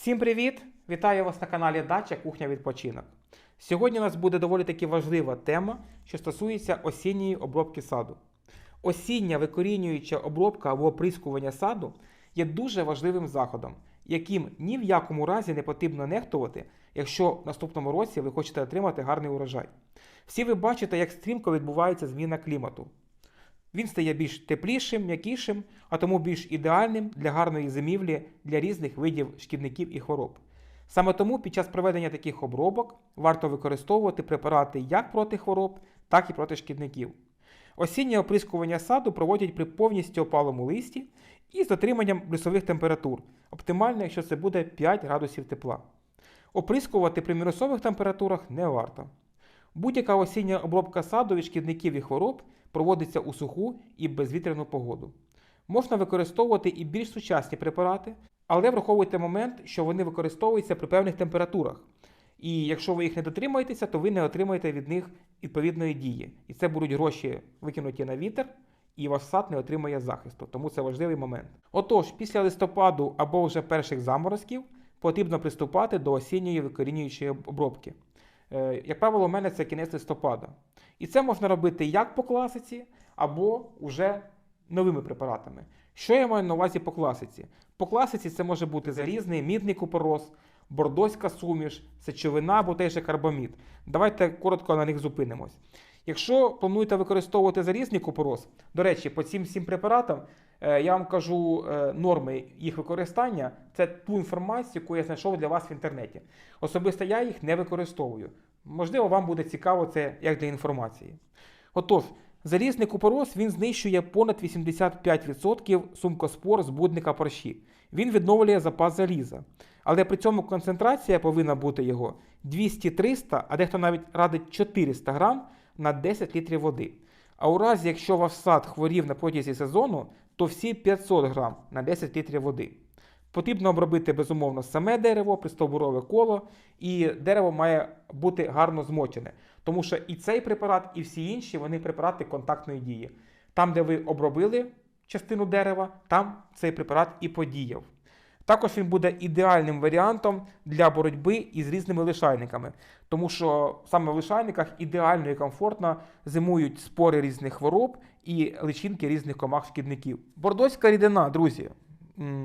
Всім привіт! Вітаю вас на каналі Дача Кухня Відпочинок. Сьогодні у нас буде доволі таки важлива тема, що стосується осінньої обробки саду. Осіння викорінююча обробка або оприскування саду є дуже важливим заходом, яким ні в якому разі не потрібно нехтувати, якщо в наступному році ви хочете отримати гарний урожай. Всі ви бачите, як стрімко відбувається зміна клімату. Він стає більш теплішим, м'якішим, а тому більш ідеальним для гарної зимівлі для різних видів шкідників і хвороб. Саме тому під час проведення таких обробок варто використовувати препарати як проти хвороб, так і проти шкідників. Осіннє оприскування саду проводять при повністю опалому листі і з дотриманням плюсових температур, оптимально, якщо це буде 5 градусів тепла. Оприскувати при мінусових температурах не варто. Будь-яка осіння обробка саду від шкідників і хвороб проводиться у суху і безвітряну погоду. Можна використовувати і більш сучасні препарати, але враховуйте момент, що вони використовуються при певних температурах. І якщо ви їх не дотримаєтеся, то ви не отримаєте від них відповідної дії. І це будуть гроші викинуті на вітер, і ваш сад не отримає захисту. Тому це важливий момент. Отож, після листопаду або вже перших заморозків потрібно приступати до осінньої викорінюючої обробки. Е, Як правило, у мене це кінець листопада. І це можна робити як по класиці, або вже новими препаратами. Що я маю на увазі по класиці? По класиці це може бути залізний, мідний купорос, бордоська суміш, сечовина або же карбамід. Давайте коротко на них зупинимось. Якщо плануєте використовувати залізний купорос, до речі, по цим всім препаратам я вам кажу е, норми їх використання. Це ту інформацію, яку я знайшов для вас в інтернеті. Особисто я їх не використовую. Можливо, вам буде цікаво це як для інформації. Отож, залізний купорос він знищує понад 85% сумкоспор збудника парші. Він відновлює запас заліза. Але при цьому концентрація повинна бути його 200-300, а дехто навіть радить 400 грам на 10 літрів води. А у разі, якщо ваш сад хворів на протязі сезону, то всі 500 грам на 10 літрів води. Потрібно обробити безумовно саме дерево, пристовбурове коло, і дерево має бути гарно змочене. Тому що і цей препарат, і всі інші вони препарати контактної дії. Там, де ви обробили частину дерева, там цей препарат і подіяв. Також він буде ідеальним варіантом для боротьби із різними лишайниками, тому що саме в лишайниках ідеально і комфортно зимують спори різних хвороб і личинки різних комах-шкідників. Бордоська рідина, друзі,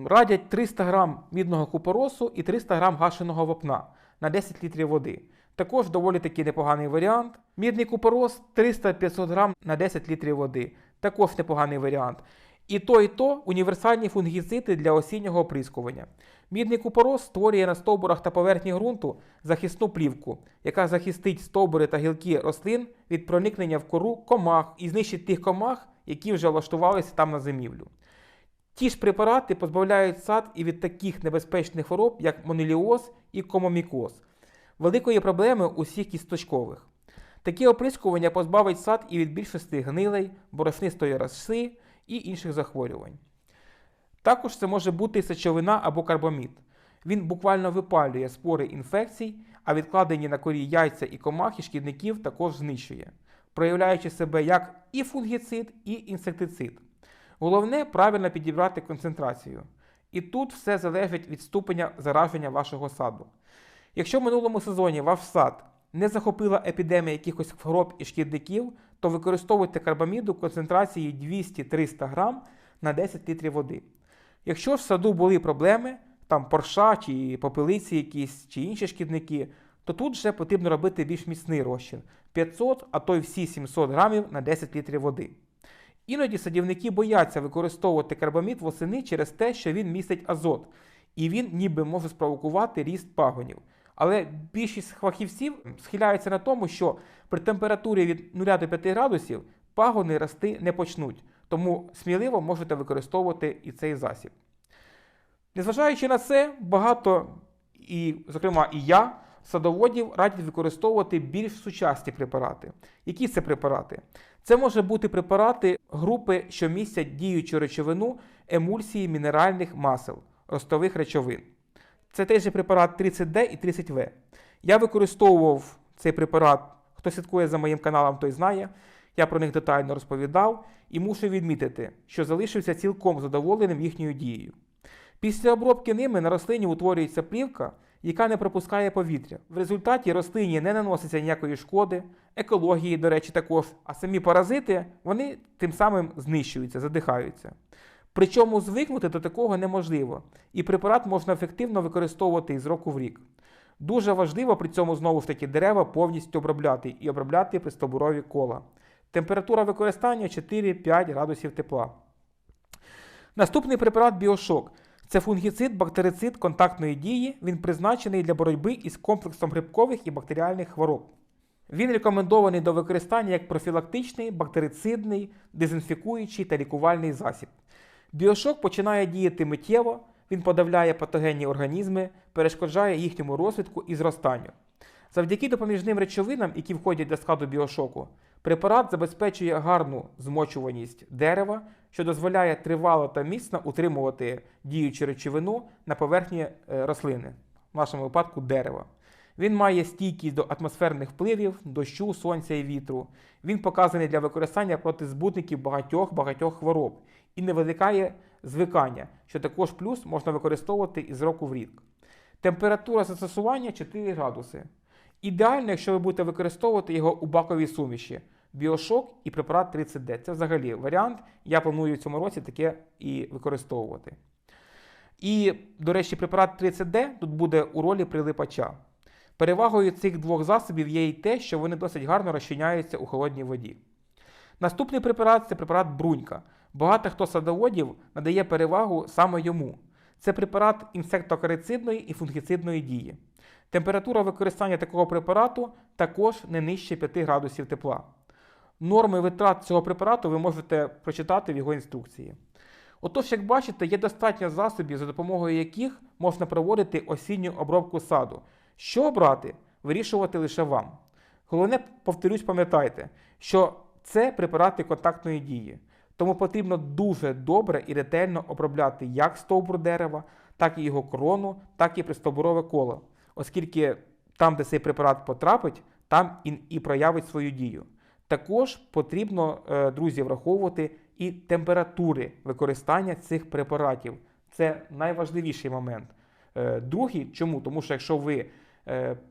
радять 300 грам мідного купоросу і 300 грам гашеного вапна на 10 літрів води. Також доволі таки непоганий варіант. Мідний купорос 300-500 грам на 10 літрів води. Також непоганий варіант. І то, і то універсальні фунгіциди для осіннього оприскування. Мідний купорос створює на стовбурах та поверхні ґрунту захисну плівку, яка захистить стовбури та гілки рослин від проникнення в кору комах і знищить тих комах, які вже влаштувалися там на зимівлю. Ті ж препарати позбавляють сад і від таких небезпечних хвороб, як монеліоз і комомікоз, великої проблеми усіх кісточкових. Такі оприскування позбавить сад і від більшості гнилей, борошнистої роси і інших захворювань. Також це може бути сечовина або карбамід. Він буквально випалює спори інфекцій, а відкладені на корі яйця і комахи шкідників також знищує, проявляючи себе як і фунгіцид, і інсектицид. Головне правильно підібрати концентрацію. І тут все залежить від ступеня зараження вашого саду. Якщо в минулому сезоні ваш сад не захопила епідемія якихось хвороб і шкідників, то використовуйте карбаміду концентрації 200-300 грам на 10 літрів води. Якщо в саду були проблеми, там порша чи попелиці якісь, чи інші шкідники, то тут вже потрібно робити більш міцний розчин 500, а то й всі 700 грамів на 10 літрів води. Іноді садівники бояться використовувати карбамід восени через те, що він містить азот, і він ніби може спровокувати ріст пагонів. Але більшість фахівців схиляються на тому, що при температурі від 0 до 5 градусів пагони рости не почнуть, тому сміливо можете використовувати і цей засіб. Незважаючи на це, багато, і, зокрема, і я, садоводів радять використовувати більш сучасні препарати. Які це препарати? Це може бути препарати групи, що містять діючу речовину емульсії мінеральних масел, ростових речовин. Це же препарат 30D і 30В. Я використовував цей препарат, хто слідкує за моїм каналом, той знає. Я про них детально розповідав і мушу відмітити, що залишився цілком задоволеним їхньою дією. Після обробки ними на рослині утворюється плівка, яка не пропускає повітря. В результаті рослині не наноситься ніякої шкоди, екології, до речі, також, а самі паразити вони тим самим знищуються, задихаються. Причому звикнути до такого неможливо, і препарат можна ефективно використовувати із року в рік. Дуже важливо при цьому знову ж таки дерева повністю обробляти і обробляти пристовбурові кола. Температура використання 4-5 градусів тепла. Наступний препарат Біошок. Це фунгіцид, бактерицид контактної дії. Він призначений для боротьби із комплексом грибкових і бактеріальних хвороб. Він рекомендований до використання як профілактичний, бактерицидний, дезінфікуючий та лікувальний засіб. Біошок починає діяти миттєво, він подавляє патогенні організми, перешкоджає їхньому розвитку і зростанню. Завдяки допоміжним речовинам, які входять до складу біошоку, препарат забезпечує гарну змочуваність дерева, що дозволяє тривало та міцно утримувати діючу речовину на поверхні е, рослини, в нашому випадку дерева. Він має стійкість до атмосферних впливів, дощу, сонця і вітру. Він показаний для використання проти збутників багатьох багатьох хвороб і не виникає звикання, що також плюс можна використовувати із року в рік. Температура застосування 4 градуси. Ідеально, якщо ви будете використовувати його у баковій суміші. Біошок і препарат 30D. Це взагалі варіант. Я планую в цьому році таке і використовувати. І, до речі, препарат 30D тут буде у ролі прилипача. Перевагою цих двох засобів є і те, що вони досить гарно розчиняються у холодній воді. Наступний препарат це препарат брунька. Багато хто садоводів надає перевагу саме йому. Це препарат інсектокарицидної і фунгіцидної дії. Температура використання такого препарату також не нижче 5 градусів тепла. Норми витрат цього препарату ви можете прочитати в його інструкції. Отож, як бачите, є достатньо засобів, за допомогою яких можна проводити осінню обробку саду. Що обрати, вирішувати лише вам. Головне, повторюсь, пам'ятайте, що це препарати контактної дії, тому потрібно дуже добре і ретельно обробляти як стовбур дерева, так і його крону, так і пристовбурове коло, оскільки там, де цей препарат потрапить, там і, проявить свою дію. Також потрібно, е, друзі, враховувати і температури використання цих препаратів. Це найважливіший момент. Е, Другий, чому? Тому що якщо ви,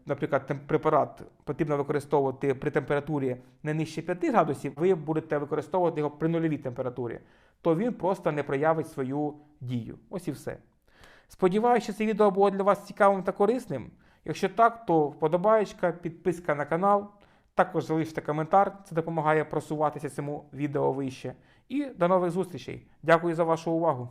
наприклад, препарат потрібно використовувати при температурі не нижче 5 градусів, ви будете використовувати його при нульовій температурі, то він просто не проявить свою дію. Ось і все. Сподіваюся, що це відео було для вас цікавим та корисним. Якщо так, то вподобаєчка, підписка на канал. Також залиште коментар, це допомагає просуватися цьому відео вище. І до нових зустрічей. Дякую за вашу увагу.